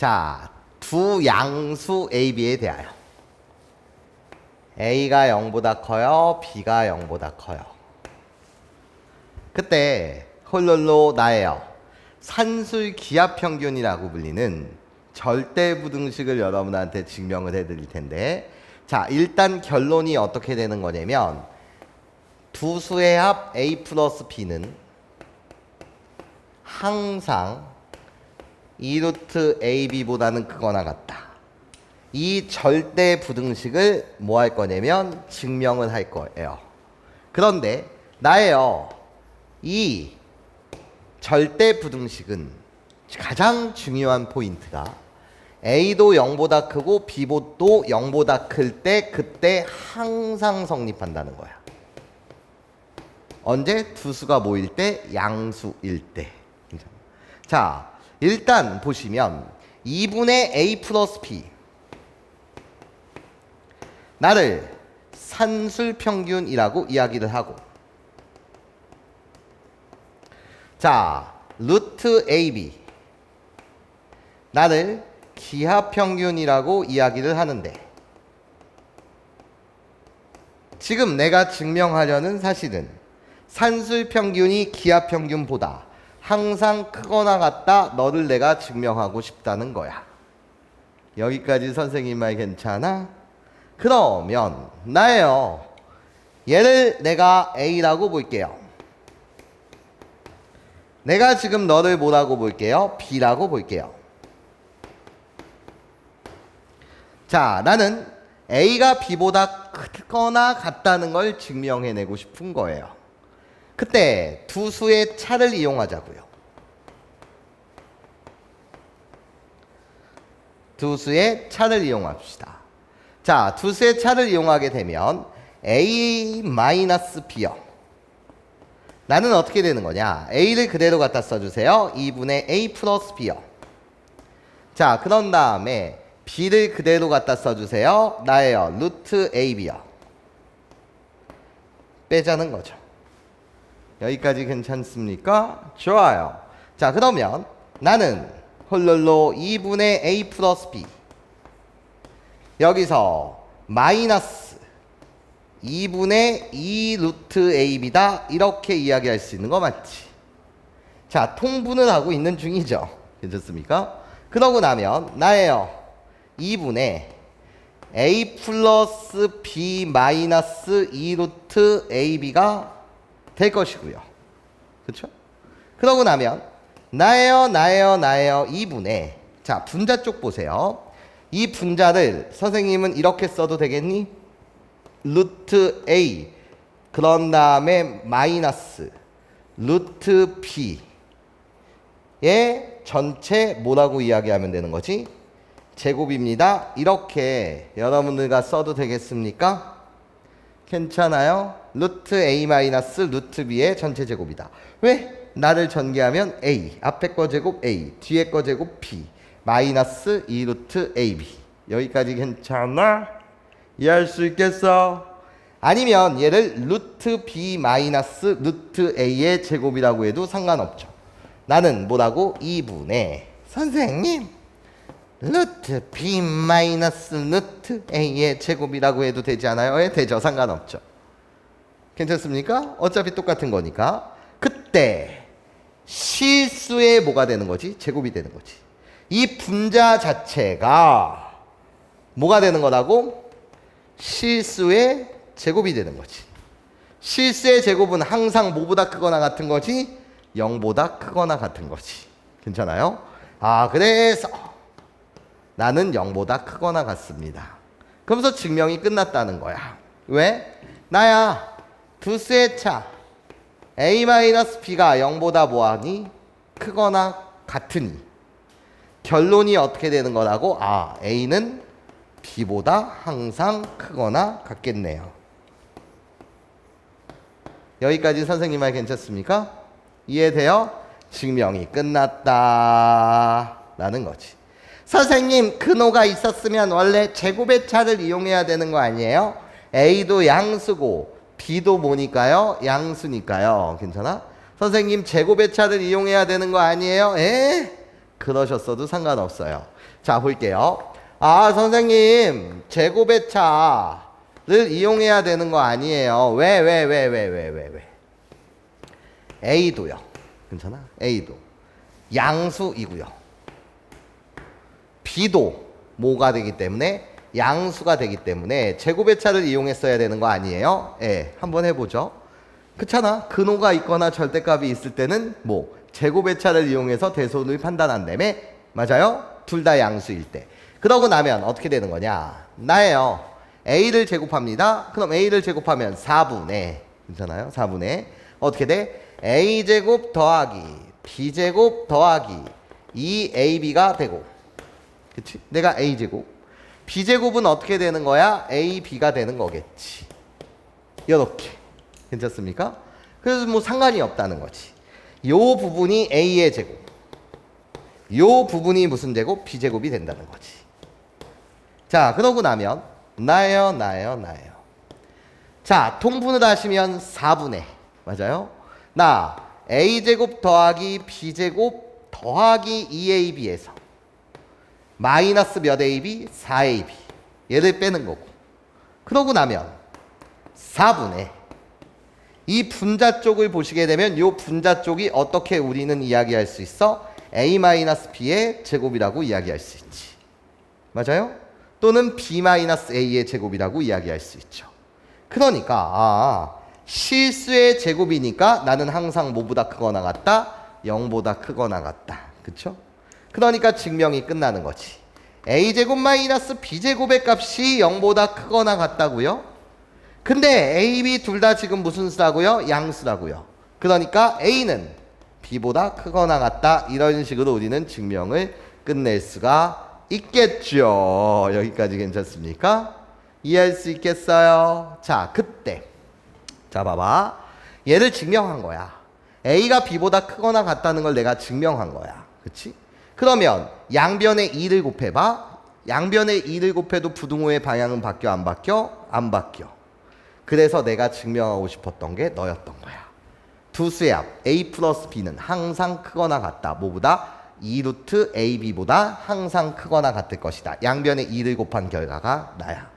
자, 두 양수 A, B에 대하여 A가 0보다 커요, B가 0보다 커요. 그때 홀롤로 나예요. 산술 기압 평균이라고 불리는 절대 부등식을 여러분한테 증명을 해드릴 텐데, 자 일단 결론이 어떻게 되는 거냐면 두 수의 합 A 플러스 B는 항상 2루트 AB보다는 크거나 같다. 이 절대 부등식을 뭐 할 거냐면 증명을 할 거예요. 그런데 나예요. 이 절대 부등식은 가장 중요한 포인트가 A도 0보다 크고 B도 0보다 클 때 그때 항상 성립한다는 거야. 언제? 두 수가 모일 때 양수일 때. 자, 일단 보시면 2분의 A 플러스 B. 나를 산술 평균이라고 이야기를 하고. 자, 루트 AB 나를 기하 평균이라고 이야기를 하는데. 지금 내가 증명하려는 사실은 산술 평균이 기하 평균보다 항상 크거나 같다 너를 내가 증명하고 싶다는 거야. 여기까지 선생님 말 괜찮아? 그러면 나예요. 얘를 내가 A라고 볼게요. 내가 지금 너를 뭐라고 볼게요? B라고 볼게요. 자, 나는 A가 B보다 크거나 같다는 걸 증명해내고 싶은 거예요. 그때 두 수의 차를 이용하자고요. 두 수의 차를 이용합시다. 자, 두 수의 차를 이용하게 되면 A-B요. 나는 어떻게 되는 거냐? A를 그대로 갖다 써주세요. 2분의 A 플러스 B요. 자, 그런 다음에 B를 그대로 갖다 써주세요. 나예요. 루트 AB요. 빼자는 거죠. 여기까지 괜찮습니까? 좋아요. 자, 그러면 나는 홀롤로 2분의 A 플러스 B. 여기서 마이너스 2분의 2 루트 AB다. 이렇게 이야기할 수 있는 거 맞지? 자, 통분을 하고 있는 중이죠. 괜찮습니까? 그러고 나면 나예요. 2분의 A 플러스 B 마이너스 2 루트 AB가 될 것이고요. 그렇죠? 그러고 나면 나예요, 나예요, 나예요 2분의 자 분자 쪽 보세요. 이 분자를 선생님은 이렇게 써도 되겠니? 루트 A 그런 다음에 마이너스 루트 B의 전체 뭐라고 이야기하면 되는 거지? 제곱입니다. 이렇게 여러분들과 써도 되겠습니까? 괜찮아요? 루트 A 마이너스 루트 B의 전체 제곱이다. 왜? 나를 전개하면 A, 앞에 거 제곱 A, 뒤에 거 제곱 B, 마이너스 2 루트 AB. 여기까지 괜찮아? 이해할 수 있겠어? 아니면 얘를 루트 B 마이너스 루트 A의 제곱이라고 해도 상관없죠. 나는 뭐라고? 2분의 선생님 루트 B 마이너스 루트 A의 제곱이라고 해도 되지 않아요? 예, 되죠. 상관없죠. 괜찮습니까? 어차피 똑같은 거니까. 그때 실수의 뭐가 되는 거지? 제곱이 되는 거지. 이 분자 자체가 뭐가 되는 거라고? 실수의 제곱이 되는 거지. 실수의 제곱은 항상 뭐보다 크거나 같은 거지? 0보다 크거나 같은 거지. 괜찮아요? 아, 그래서 나는 0보다 크거나 같습니다. 그러면서 증명이 끝났다는 거야. 왜? 나야 두 수의 차 a-b가 0보다 뭐하니? 크거나 같으니 결론이 어떻게 되는 거라고? 아, a는 b보다 항상 크거나 같겠네요. 여기까지 선생님 말 괜찮습니까? 이해돼요? 증명이 끝났다. 라는 거지. 선생님, 근호가 있었으면 원래 제곱의 차를 이용해야 되는 거 아니에요? A도 양수고 B도 뭐니까요? 양수니까요. 괜찮아? 선생님, 제곱의 차를 이용해야 되는 거 아니에요? 에? 그러셨어도 상관없어요. 자, 볼게요. 아, 선생님, 제곱의 차를 이용해야 되는 거 아니에요. 왜, 왜, 왜, 왜, 왜, 왜, 왜? A도요. 괜찮아? A도. 양수이고요. B도 뭐가 되기 때문에 양수가 되기 때문에 제곱의 차를 이용했어야 되는 거 아니에요? 예, 한번 해보죠. 그렇잖아. 근호가 있거나 절대값이 있을 때는 뭐 제곱의 차를 이용해서 대소를 판단한다며 맞아요? 둘 다 양수일 때. 그러고 나면 어떻게 되는 거냐? 나예요. a를 제곱합니다. 그럼 a를 제곱하면 4분의 괜찮아요? 4분의 어떻게 돼? a 제곱 더하기 b 제곱 더하기 2ab가 되고 그치? 내가 a 제곱 b 제곱은 어떻게 되는 거야? a b가 되는 거겠지. 이렇게 괜찮습니까? 그래서 뭐 상관이 없다는 거지. 요 부분이 a의 제곱. 요 부분이 무슨 제곱? b 제곱이 된다는 거지. 자, 그러고 나면 나예요, 나예요, 나예요. 자, 통분을 하시면 4분의 맞아요? 나 a 제곱 더하기 b 제곱 더하기 2ab에서 마이너스 몇 ab? 4ab. 얘를 빼는 거고. 그러고 나면 4분의 이 분자 쪽을 보시게 되면 이 분자 쪽이 어떻게 우리는 이야기할 수 있어? a-b의 제곱이라고 이야기할 수 있지. 맞아요? 또는 b-a의 제곱이라고 이야기할 수 있죠. 그러니까 아, 실수의 제곱이니까 나는 항상 뭐보다 크거나 같다? 0보다 크거나 같다. 그쵸? 그러니까 증명이 끝나는 거지. a제곱 마이너스 b제곱의 값이 0보다 크거나 같다고요? 근데 A, B 둘 다 지금 무슨 수라고요? 양수라고요. 그러니까 A는 B보다 크거나 같다. 이런 식으로 우리는 증명을 끝낼 수가 있겠죠. 여기까지 괜찮습니까? 이해할 수 있겠어요? 자, 그때. 자, 봐봐. 얘를 증명한 거야. A가 B보다 크거나 같다는 걸 내가 증명한 거야. 그치? 그러면 양변에 2를 곱해봐. 양변에 2를 곱해도 부등호의 방향은 바뀌어 안 바뀌어? 안 바뀌어. 그래서 내가 증명하고 싶었던 게 너였던 거야. 두 수의 합 a 플러스 b는 항상 크거나 같다. 뭐보다 2루트 ab보다 항상 크거나 같을 것이다. 양변에 2를 곱한 결과가 나야.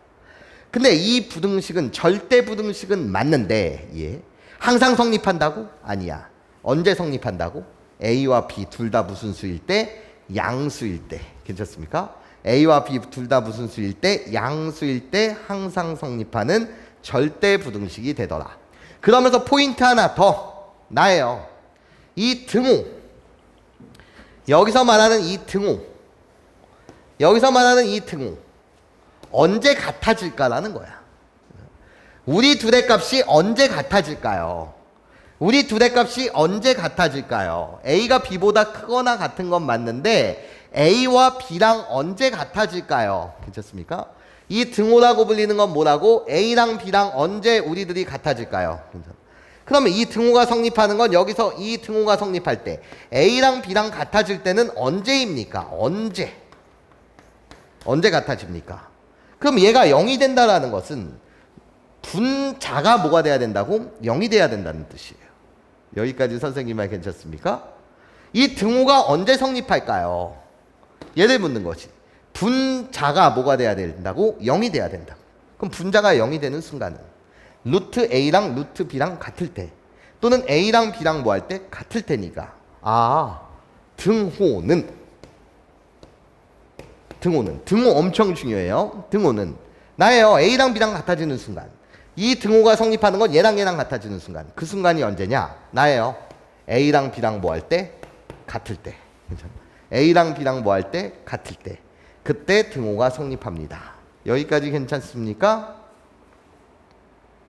근데 이 부등식은 절대 부등식은 맞는데 예. 항상 성립한다고? 아니야. 언제 성립한다고? a와 b 둘 다 무슨 수일 때? 양수일 때. 괜찮습니까? a와 b 둘 다 무슨 수일 때? 양수일 때 항상 성립하는 절대 부등식이 되더라. 그러면서 포인트 하나 더 나예요. 이 등호 여기서 말하는 이 등호 여기서 말하는 이 등호 언제 같아질까라는 거야. 우리 둘의 값이 언제 같아질까요? 우리 둘의 값이 언제 같아질까요? A가 B보다 크거나 같은 건 맞는데 A와 B랑 언제 같아질까요? 괜찮습니까? 이 등호라고 불리는 건 뭐라고? A랑 B랑 언제 우리들이 같아질까요? 그러면 이 등호가 성립하는 건 여기서 이 등호가 성립할 때 A랑 B랑 같아질 때는 언제입니까? 언제? 언제 같아집니까? 그럼 얘가 0이 된다라는 것은 분자가 뭐가 돼야 된다고? 0이 돼야 된다는 뜻이에요. 여기까지 선생님 말 괜찮습니까? 이 등호가 언제 성립할까요? 얘를 묻는 거지. 분자가 뭐가 돼야 된다고? 0이 돼야 된다. 그럼 분자가 0이 되는 순간은 루트 A랑 루트 B랑 같을 때 또는 A랑 B랑 뭐 할 때 같을 테니까 아 등호는 등호는 등호 엄청 중요해요. 등호는 나예요. A랑 B랑 같아지는 순간 이 등호가 성립하는 건 얘랑 얘랑 같아지는 순간 그 순간이 언제냐? 나예요. A랑 B랑 뭐 할 때 같을 때. A랑 B랑 뭐 할 때 같을 때 그때 등호가 성립합니다. 여기까지 괜찮습니까?